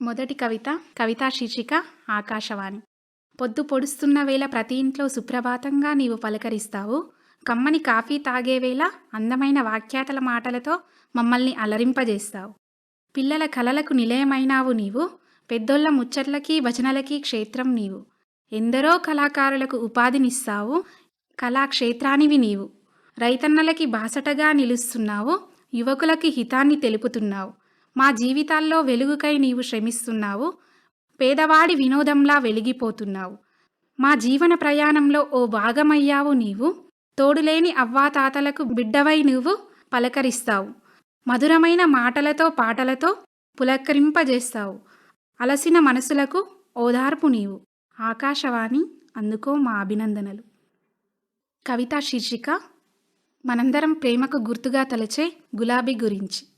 మొదటి కవిత కవితా శీర్షిక ఆకాశవాణి. పొద్దు పొడుస్తున్న వేళ ప్రతి ఇంట్లో సుప్రభాతంగా నీవు పలకరిస్తావు. కమ్మని కాఫీ తాగే వేళ అందమైన వాక్యాతల మాటలతో మమ్మల్ని అలరింపజేస్తావు. పిల్లల కలలకు నిలయమైనావు నీవు. పెద్దోళ్ళ ముచ్చట్లకి భజనలకి క్షేత్రం నీవు. ఎందరో కళాకారులకు ఉపాధినిస్తావు. కళాక్షేత్రానివి నీవు. రైతన్నలకి బాసటగా నిలుస్తున్నావు. యువకులకి హితాన్ని తెలుపుతున్నావు. మా జీవితాల్లో వెలుగుకై నీవు శ్రమిస్తున్నావు. పేదవాడి వినోదంలా వెలిగిపోతున్నావు. మా జీవన ప్రయాణంలో ఓ భాగమయ్యావు నీవు. తోడులేని అవ్వాతాతలకు బిడ్డవై నువ్వు పలకరిస్తావు. మధురమైన మాటలతో పాటలతో పులకరింపజేస్తావు. అలసిన మనసులకు ఓదార్పు నీవు. ఆకాశవాణి అందుకో మా అభినందనలు. కవితా శీర్షిక మనందరం ప్రేమకు గుర్తుగా తలచే గులాబీ గురించి.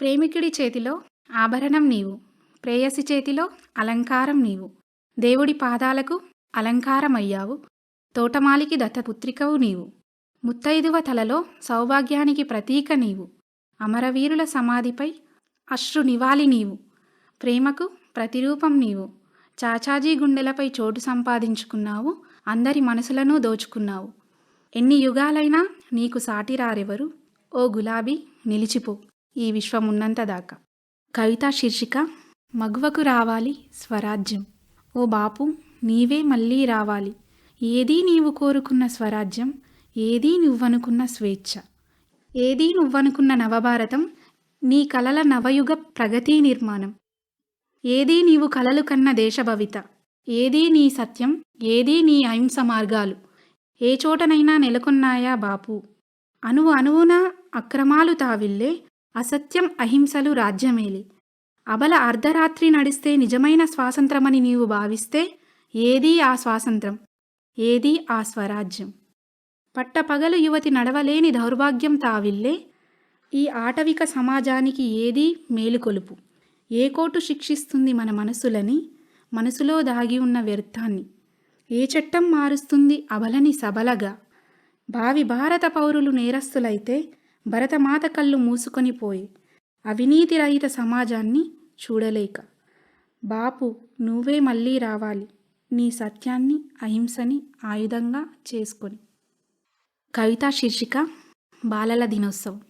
ప్రేమికుడి చేతిలో ఆభరణం నీవు ప్రేయసి చేతిలో అలంకారం నీవు దేవుడి పాదాలకు అలంకారమయ్యావు తోటమాలికి దత్తపుత్రికవు నీవు ముత్తైదువ తలలో సౌభాగ్యానికి ప్రతీక నీవు అమరవీరుల సమాధిపై అశ్రు నివాలి నీవు ప్రేమకు ప్రతిరూపం నీవు చాచాజీ గుండెలపై చోటు సంపాదించుకున్నావు అందరి మనసులను దోచుకున్నావు. ఎన్ని యుగాలైనా నీకు సాటిరారెవరు ఓ గులాబీ నిలిచిపో. ఈ విశ్వమున్నంత దాకా. కవితా శీర్షిక మగువకు రావాలి స్వరాజ్యం. ఓ బాపు నీవే మళ్ళీ రావాలి. ఏదీ నీవు కోరుకున్న స్వరాజ్యం ఏదీ నువ్వనుకున్న స్వేచ్ఛ. ఏదీ నువ్వనుకున్న నవభారతం నీ కలల నవయుగ ప్రగతి నిర్మాణం. ఏదీ నీవు కలలు కన్న దేశభవిత ఏదీ నీ సత్యం ఏదీ నీ అహింస మార్గాలు. ఏ చోటనైనా నెలకొన్నాయా బాపు? అణువు అణువున అక్రమాలు తావిల్లే అసత్యం అహింసలు రాజ్యమేలి. అబల అర్ధరాత్రి నడిస్తే నిజమైన స్వాతంత్రమని నీవు భావిస్తే ఏదీ ఆ స్వాతంత్రం ఏదీ ఆ స్వరాజ్యం. పట్టపగలు యువతి నడవలేని దౌర్భాగ్యం తావిల్లే ఈ ఆటవిక సమాజానికి ఏదీ మేలుకొలుపు. ఏ కోటు శిక్షిస్తుంది మన మనసులని మనసులో దాగి ఉన్న వ్యర్థాన్ని. ఏ చట్టం మారుస్తుంది అబలని సబలగా. భావి భారత పౌరులు నేరస్తులైతే భరతమాత కళ్ళు మూసుకొని పోయి అవినీతి రహిత సమాజాన్ని చూడలేక బాపు నువ్వే మళ్ళీ రావాలి. నీ సత్యాన్ని అహింసని ఆయుధంగా చేసుకొని. కవితా శీర్షిక బాలల దినోత్సవం.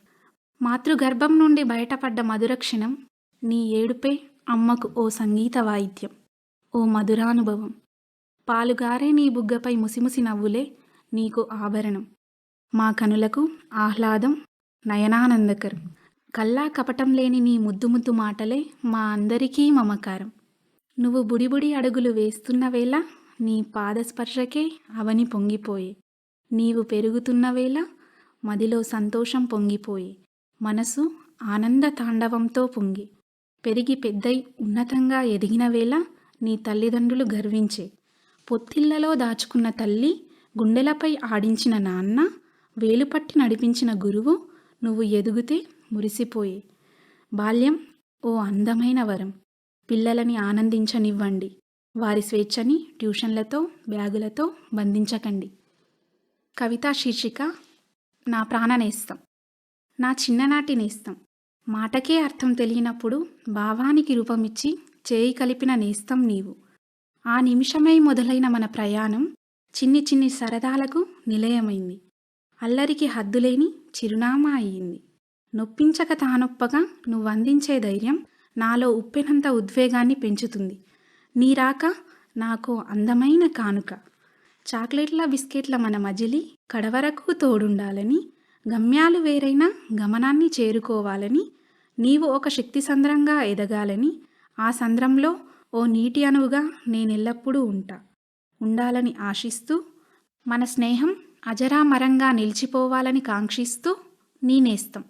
మాతృగర్భం నుండి బయటపడ్డ మధుర క్షణం నీ ఏడుపే అమ్మకు ఓ సంగీత వాయిద్యం ఓ మధురానుభవం. పాలుగారే నీ బుగ్గపై ముసిముసి నవ్వులే నీకు ఆభరణం. మా కనులకు ఆహ్లాదం నయనానందకరం. కల్లా కపటం లేని నీ ముద్దు ముద్దు మాటలే మా అందరికీ మమకారం. నువ్వు బుడిబుడి అడుగులు వేస్తున్న వేళ నీ పాదస్పర్శకే అవని పొంగిపోయే. నీవు పెరుగుతున్న వేళ మదిలో సంతోషం పొంగిపోయి. మనసు ఆనంద తాండవంతో పొంగి. పెరిగి పెద్దై ఉన్నతంగా ఎదిగిన వేళ నీ తల్లిదండ్రులు గర్వించే. పొత్తిళ్ళలో దాచుకున్న తల్లి గుండెలపై ఆడించిన నాన్న వేలుపట్టి నడిపించిన గురువు నువ్వు ఎదుగుతే మురిసిపోయి. బాల్యం ఓ అందమైన వరం. పిల్లలని ఆనందించనివ్వండి. వారి స్వేచ్ఛని ట్యూషన్లతో బ్యాగులతో బంధించకండి. కవితా శీర్షిక నా ప్రాణనేస్తం నా చిన్ననాటి నేస్తం. మాటకే అర్థం తెలియనప్పుడు భావానికి రూపమిచ్చి చేయి కలిపిన నేస్తం నీవు. ఆ నిమిషమై మొదలైన మన ప్రయాణం చిన్ని చిన్ని సరదాలకు నిలయమైంది. అల్లరికి హద్దులేని చిరునామా అయ్యింది. నొప్పించక తానొప్పగా నువ్వందించే ధైర్యం నాలో ఉప్పెనంత ఉద్వేగాన్ని పెంచుతుంది. నీ రాక నాకు అందమైన కానుక. చాక్లెట్ల బిస్కెట్ల మన మజిలి కడవరకు తోడుండాలని గమ్యాలు వేరైనా గమనాన్ని చేరుకోవాలని నీవు ఒక శక్తి సంద్రంగా ఎదగాలని ఆ సంద్రంలో ఓ నీటి అణువుగా నేనెల్లప్పుడూ ఉంటా. ఉండాలని ఆశిస్తూ మన స్నేహం అజరామరంగా నిలిచిపోవాలని కాంక్షిస్తూ నేనేస్తం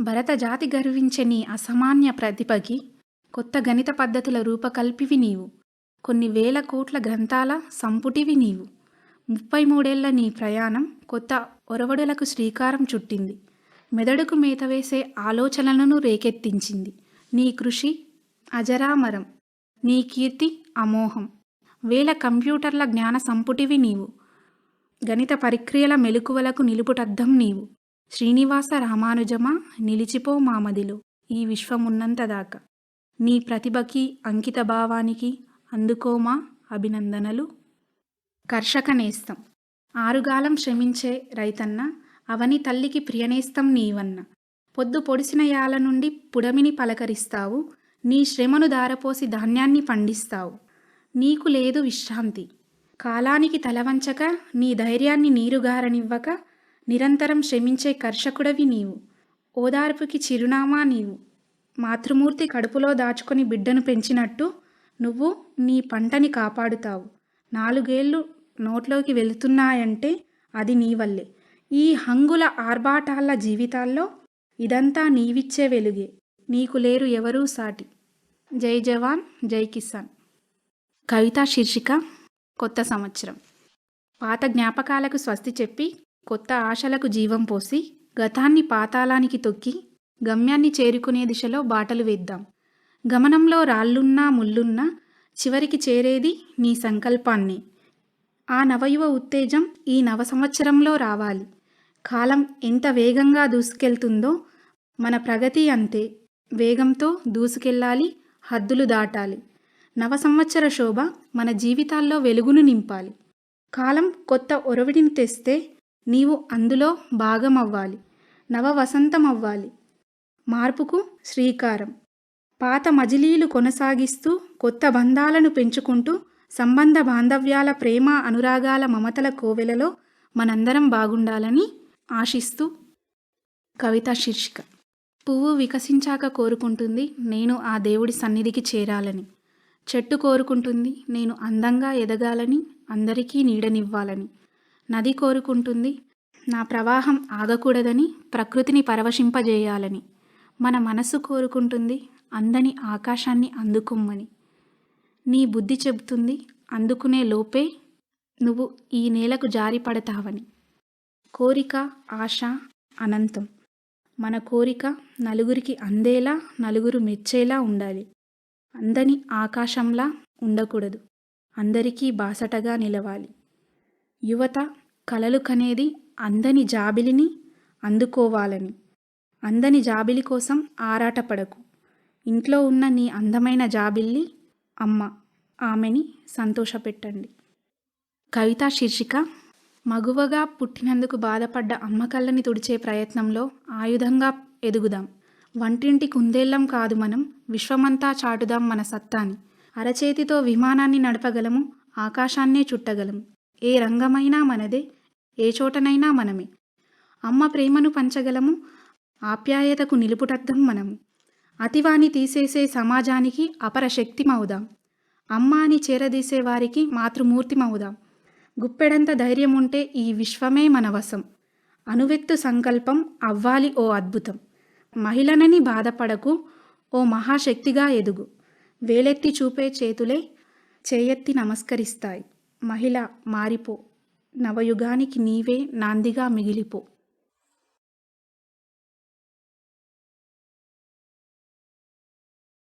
భరత జాతి గర్వించే నీ అసామాన్య ప్రతిభకి కొత్త గణిత పద్ధతుల రూపకల్పివి నీవు. కొన్ని వేల కోట్ల గ్రంథాల సంపుటివి నీవు. ముప్పై మూడేళ్ళ నీ ప్రయాణం కొత్త ఒరవడులకు శ్రీకారం చుట్టింది. మెదడుకు మేత వేసే ఆలోచనలను రేకెత్తించింది. నీ కృషి అజరామరం నీ కీర్తి అమోహం. వేల కంప్యూటర్ల జ్ఞాన సంపుటివి నీవు. గణిత పరిక్రియల మెలకువలకు నిలుపుటద్దం నీవు. శ్రీనివాస రామానుజమా నిలిచిపో మామదిలో ఈ విశ్వమున్నంత దాకా నీ ప్రతిభకి అంకిత భావానికి అందుకోమా అభినందనలు. కర్షక నేస్తం ఆరుగాలం శ్రమించే రైతన్న అవని తల్లికి ప్రియనేస్తం నీవన్న. పొద్దు పొడిసిన యాల నుండి పుడమిని పలకరిస్తావు నీ శ్రమను దారపోసి ధాన్యాన్ని పండిస్తావు. నీకు లేదు విశ్రాంతి. కాలానికి తలవంచక నీ ధైర్యాన్ని నీరుగారనివ్వక నిరంతరం శ్రమించే కర్షకుడవి నీవు. ఓదార్పుకి చిరునామా నీవు. మాతృమూర్తి కడుపులో దాచుకొని బిడ్డను పెంచినట్టు నువ్వు నీ పంటని కాపాడుతావు. నాలుగేళ్ళు నోట్లోకి వెళుతున్నాయంటే అది నీ వల్లే. ఈ హంగుల ఆర్భాటాల జీవితాల్లో ఇదంతా నీవిచ్చే వెలుగే. నీకు లేరు ఎవరూ సాటి. జై జవాన్ జై కిసాన్. కవితా శీర్షిక కొత్త సంవత్సరం. పాత జ్ఞాపకాలకు స్వస్తి చెప్పి కొత్త ఆశలకు జీవం పోసి గతాన్ని పాతాళానికి తొక్కి గమ్యాన్ని చేరుకునే దిశలో బాటలు వేద్దాం. గమనంలో రాళ్ళున్నా ముళ్ళున్నా చివరికి చేరేది నీ సంకల్పాన్ని. ఆ నవయువ ఉత్తేజం ఈ నవ సంవత్సరంలో రావాలి. కాలం ఎంత వేగంగా దూసుకెళ్తుందో మన ప్రగతి అంతే. వేగంతో దూసుకెళ్ళాలి హద్దులు దాటాలి. నవ సంవత్సర శోభ మన జీవితాల్లో వెలుగును నింపాలి. కాలం కొత్త ఒరవిడిని తెస్తే నీవు అందులో భాగమవ్వాలి. నవ వసంతం అవ్వాలి మార్పుకు శ్రీకారం. పాత మజిలీలు కొనసాగిస్తూ కొత్త బంధాలను పెంచుకుంటూ సంబంధ బాంధవ్యాల ప్రేమ అనురాగాల మమతల కోవెలలో మనందరం బాగుండాలని ఆశిస్తూ కవిత శీర్షిక. పువ్వు వికసించాక కోరుకుంటుంది నేను ఆ దేవుడి సన్నిధికి చేరాలని. చెట్టు కోరుకుంటుంది. నేను అందంగా ఎదగాలని అందరికీ నీడనివ్వాలని. నది కోరుకుంటుంది. నా ప్రవాహం ఆగకూడదని ప్రకృతిని పరవశింపజేయాలని. మన మనసు కోరుకుంటుంది అందని ఆకాశాన్ని అందుకుమ్మని. నీ బుద్ధి చెబుతుంది అందుకునే లోపే నువ్వు ఈ నేలకు జారి పడతావని కోరిక ఆశ అనంతం. మన కోరిక నలుగురికి అందేలా నలుగురు మెచ్చేలా ఉండాలి. అందని ఆకాశంలా ఉండకూడదు. అందరికీ బాసటగా నిలవాలి. యువత కలలు కనేది అందని జాబిలిని అందుకోవాలని. అందని జాబిలి కోసం ఆరాటపడకు. ఇంట్లో ఉన్న నీ అందమైన జాబిల్లి అమ్మ ఆమెని సంతోషపెట్టండి. కవితా శీర్షిక మగువగా పుట్టినందుకు బాధపడ్డ అమ్మ కళ్ళని తుడిచే ప్రయత్నంలో ఆయుధంగా ఎదుగుదాం. వంటింటి కుందేళ్ళం కాదు మనం విశ్వమంతా చాటుదాం మన సత్తాని. అరచేతితో విమానాన్ని నడపగలము ఆకాశాన్నే చుట్టగలము. ఏ రంగమైనా మనదే ఏ చోటనైనా మనమే. అమ్మ ప్రేమను పంచగలము ఆప్యాయతకు నిలుపుటద్దం మనము. అతివాని తీసేసే సమాజానికి అపర శక్తిమవుదాం. అమ్మ అని చేరదీసే వారికి మాతృమూర్తిమవుదాం. గుప్పెడంత ధైర్యం ఉంటే ఈ విశ్వమే మన వశం. అనువెత్తు సంకల్పం అవ్వాలి ఓ అద్భుతం. మహిళనని బాధపడకు ఓ మహాశక్తిగా ఎదుగు. వేలెత్తి చూపే చేతులే చేయెత్తి నమస్కరిస్తాయి. మహిళ మారిపో. నవయుగానికి నీవే నాందిగా మిగిలిపో.